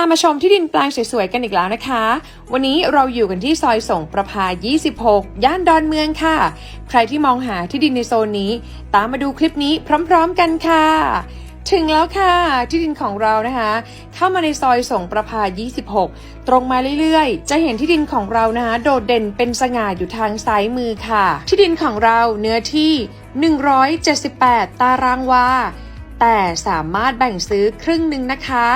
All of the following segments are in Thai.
ามาชมที่ดินแปลงสวยๆกันอีกแล้วนะคะ วันนี้เราอยู่กันที่ซอยส่งประภา 26 ย่านดอนเมืองค่ะ ใครที่มองหาที่ดินในโซนนี้ ตามมาดูคลิปนี้พร้อมๆกันค่ะ ถึงแล้วค่ะ ที่ดินของเรานะคะ เข้ามาในซอยส่งประภา 26 ตรงมาเรื่อยๆ จะเห็นที่ดินของเรานะคะ โดดเด่นเป็นสง่าอยู่ทางซ้ายมือค่ะ ที่ดินของเราเนื้อที่ 178 ตารางวาแต่สามารถแบ่งซื้อครึ่งหนึ่งนะคะ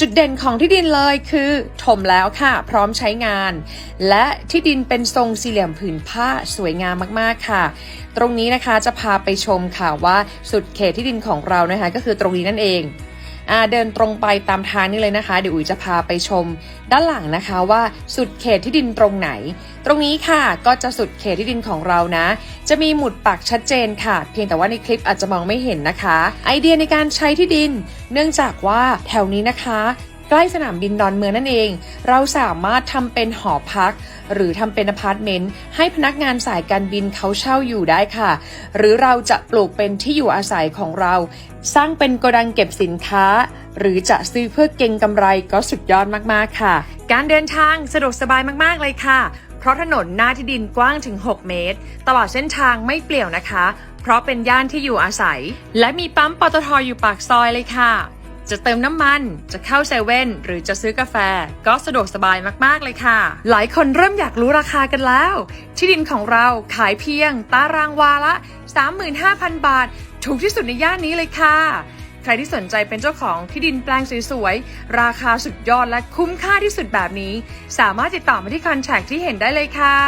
จุดเด่นของที่ดินเลยคือถมแล้วค่ะ พร้อมใช้งาน และที่ดินเป็นทรงสี่เหลี่ยมผืนผ้าสวยงามมากๆค่ะ ตรงนี้นะคะจะพาไปชมค่ะว่าสุดเขตที่ดินของเรานะคะ ก็คือตรงนี้นั่นเอง เดินตรงไปตามทางนี้เลยนะคะ เดี๋ยวอุ๋ยจะพาไปชม ด้านหลังนะคะว่าสุดเขตที่ดินตรงไหน ตรงนี้ค่ะก็จะสุดเขตที่ดินของเรานะ จะมีหมุดปักชัดเจนค่ะ เพียงแต่ว่าในคลิปอาจจะมองไม่เห็นนะคะ ไอเดียในการใช้ที่ดิน เนื่องจากว่าแถวนี้นะคะ ใกล้สนามบินดอนเมืองนั่นเอง เราสามารถทำเป็นหอพัก หรือทำเป็นอพาร์ตเมนต์ให้พนักงานสายการบินเขาเช่าอยู่ได้ค่ะ หรือเราจะปลูกเป็นที่อยู่อาศัยของเรา สร้างเป็นโกดังเก็บสินค้า หรือจะซื้อเพื่อเก็งกำไรก็สุดยอดมากๆค่ะ การเดินทางสะดวกสบายมากๆเลยค่ะ เพราะถนนหน้าที่ดินกว้างถึง 6 เมตร ตลอดเส้นทางไม่เปลี่ยวนะคะ เพราะเป็นย่านที่อยู่อาศัย และมีปั๊มปตทอยู่ปากซอยเลยค่ะ จะเติมน้ำมัน จะเข้าเซเว่นหรือจะซื้อกาแฟ ก็สะดวกสบายมากๆเลยค่ะ หลายคนเริ่มอยากรู้ราคากันแล้ว ที่ดินของเราขายเพียงตารางวาละ 35,000 บาท ถูกที่สุดในย่านนี้เลยค่ะใครที่สนใจเป็นเจ้าของที่ดินแปลงสวยๆ ราคาสุดยอดและคุ้มค่าที่สุดแบบนี้ สามารถติดต่อมาที่คอนแทคที่เห็นได้เลยค่ะ